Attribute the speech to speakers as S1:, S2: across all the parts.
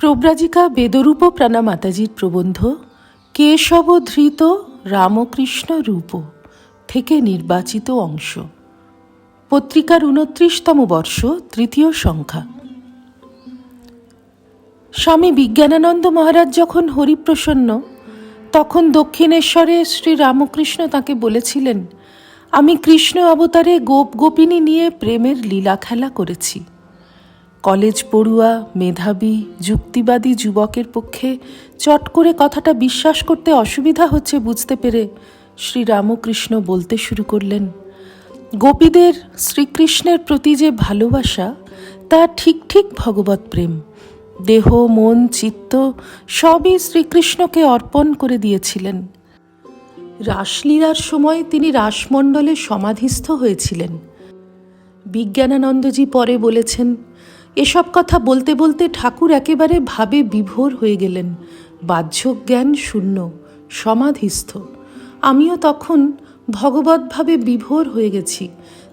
S1: প্রব্রাজিকা বেদরূপ প্রাণা মাতাজির প্রবন্ধ, কেশব ধৃত রামকৃষ্ণ রূপ থেকে নির্বাচিত অংশ। পত্রিকার উনত্রিশতম বর্ষ, তৃতীয় সংখ্যা। স্বামী বিজ্ঞানানন্দ মহারাজ যখন হরিপ্রসন্ন, তখন দক্ষিণেশ্বরে শ্রী রামকৃষ্ণ তাকে বলেছিলেন, আমি কৃষ্ণ অবতারে গোপ গোপিনী নিয়ে প্রেমের লীলা খেলা করেছি। কলেজ পড়ুয়া, মেধাবী, যুক্তিবাদী যুবকের পক্ষে চট করে কথাটা বিশ্বাস করতে অসুবিধা হচ্ছে বুঝতে পেরে শ্রী রামকৃষ্ণ বলতে শুরু করলেন, গোপীদের শ্রীকৃষ্ণের প্রতি যে ভালোবাসা, তা ঠিক ঠিক ভগবত প্রেম। দেহ, মন, চিত্ত সবই শ্রীকৃষ্ণকে অর্পণ করে দিয়েছিলেন। রাসলীলার সময় তিনি রাসমণ্ডলে সমাধিস্থ হয়েছিলেন। বিজ্ঞানানন্দজি পরে বলেছেন, এসব কথা বলতে বলতে ঠাকুর একেবারে ভাবে বিভোর হয়ে গেলেন। বাহ্য জ্ঞান শূন্য, সমাধিস্থ। আমিও তখন ভগবৎভাবে বিভোর হয়ে গেছি।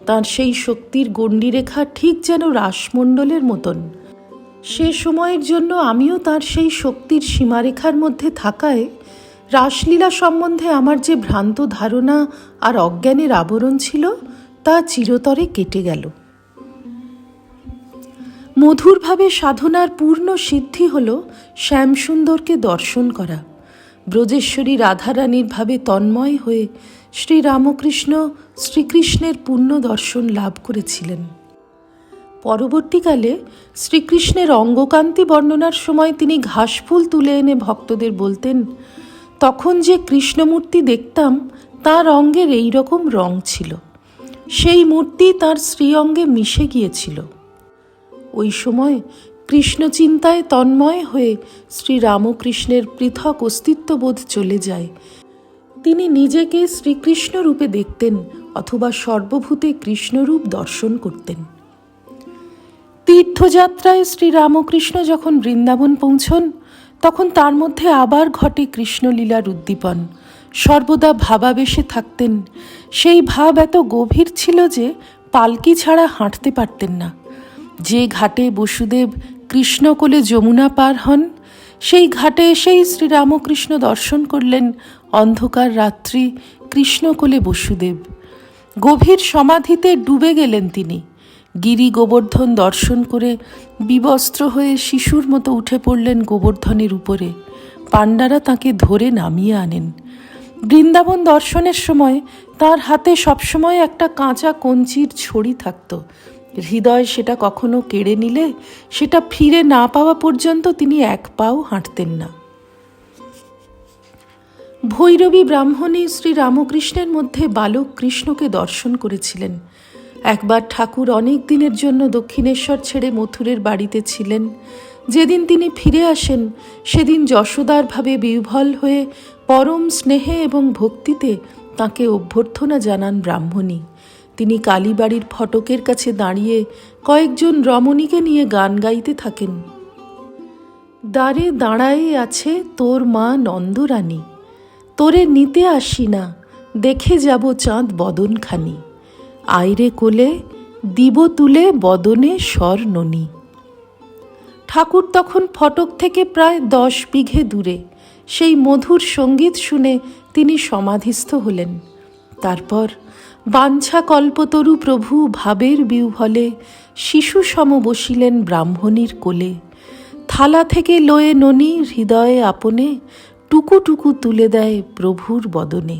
S1: তার সেই শক্তির গণ্ডিরেখা ঠিক যেন রাসমণ্ডলের মতন। সে সময়ের জন্য আমিও তার সেই শক্তির সীমারেখার মধ্যে থাকায় রাসলীলা সম্বন্ধে আমার যে ভ্রান্ত ধারণা আর অজ্ঞানের আবরণ ছিল, তা চিরতরে কেটে গেল। মধুরভাবে সাধনার পূর্ণ সিদ্ধি হল শ্যামসুন্দরকে দর্শন করা। ব্রজেশ্বরী রাধারানীর ভাবে তন্ময় হয়ে শ্রী রামকৃষ্ণ শ্রীকৃষ্ণের পূর্ণ দর্শন লাভ করেছিলেন। পরবর্তীকালে শ্রীকৃষ্ণের অঙ্গকান্তি বর্ণনার সময় তিনি ঘাসফুল তুলে এনে ভক্তদের বলতেন, তখন যে কৃষ্ণমূর্তি দেখতাম, তার অঙ্গের এই রকম রং ছিল। সেই মূর্তি তার শ্রীঅঙ্গে মিশে গিয়েছিল। ওই সময় কৃষ্ণ চিন্তায় তন্ময় হয়ে শ্রী রামকৃষ্ণের পৃথক অস্তিত্ববোধ চলে যায়। তিনি নিজেকে শ্রীকৃষ্ণ রূপে দেখতেন অথবা সর্বভূতে কৃষ্ণরূপ দর্শন করতেন। তীর্থযাত্রায় শ্রী রামকৃষ্ণ যখন বৃন্দাবন পৌঁছন, তখন তার মধ্যে আবার ঘটে কৃষ্ণলীলার উদ্দীপন। সর্বদা ভাবাবেশে থাকতেন। সেই ভাব এত গভীর ছিল যে পালকি ছাড়া হাঁটতে পারতেন না। যে ঘাটে বসুদেব কৃষ্ণকোলে যমুনা পার হন, সেই ঘাটে এসেই শ্রীরামকৃষ্ণ দর্শন করলেন অন্ধকার রাত্রি কৃষ্ণকোলে বসুদেব। গভীর সমাধিতে ডুবে গেলেন তিনি। গিরি গোবর্ধন দর্শন করে বিবস্ত্র হয়ে শিশুর মতো উঠে পড়লেন গোবর্ধনের উপরে। পাণ্ডারা তাকে ধরে নামিয়ে আনেন। বৃন্দাবন দর্শনের সময় তার হাতে সবসময় একটা কাঁচা কঞ্চির ছড়ি থাকত। হৃদয় সেটা কখনো কেড়ে নিলে, সেটা ফিরে না পাওয়া পর্যন্ত তিনি এক পাও হাঁটতেন না। ভৈরবী ব্রাহ্মণী শ্রী রামকৃষ্ণের মধ্যে বালক কৃষ্ণকে দর্শন করেছিলেন। একবার ঠাকুর অনেক দিনের জন্য দক্ষিণেশ্বর ছেড়ে মথুরের বাড়িতে ছিলেন। যেদিন তিনি ফিরে আসেন, সেদিন যশোদার ভাবে বিহ্বল হয়ে পরম স্নেহে এবং ভক্তিতে তাকে অভ্যর্থনা জানান ব্রাহ্মণী। তিনি কালীবাড়ির ফটকের কাছে দাঁড়িয়ে কয়েকজন রমণীকে নিয়ে গান গাইতে থাকেন। দ্বারে দাঁড়ায়ে আছে তোর মা নন্দরানী। তোরে নিতে আসি না দেখে যাব চাঁদ বদনখানি। আইরে কোলে, দিব তুলে বদনে স্বর ননি। ঠাকুর তখন ফটক থেকে প্রায় দশ বিঘে দূরে। সেই মধুর সংগীত শুনে তিনি সমাধিস্থ হলেন। তারপর বাঞ্ছা কল্পতরু প্রভু ভাবের বিউহলে শিশু সম বসিলেন ব্রাহ্মণীর কোলে। থালা থেকে লয়ে ননি হৃদয়ে আপনে, টুকু টুকু তুলে দেয় প্রভুর বদনে।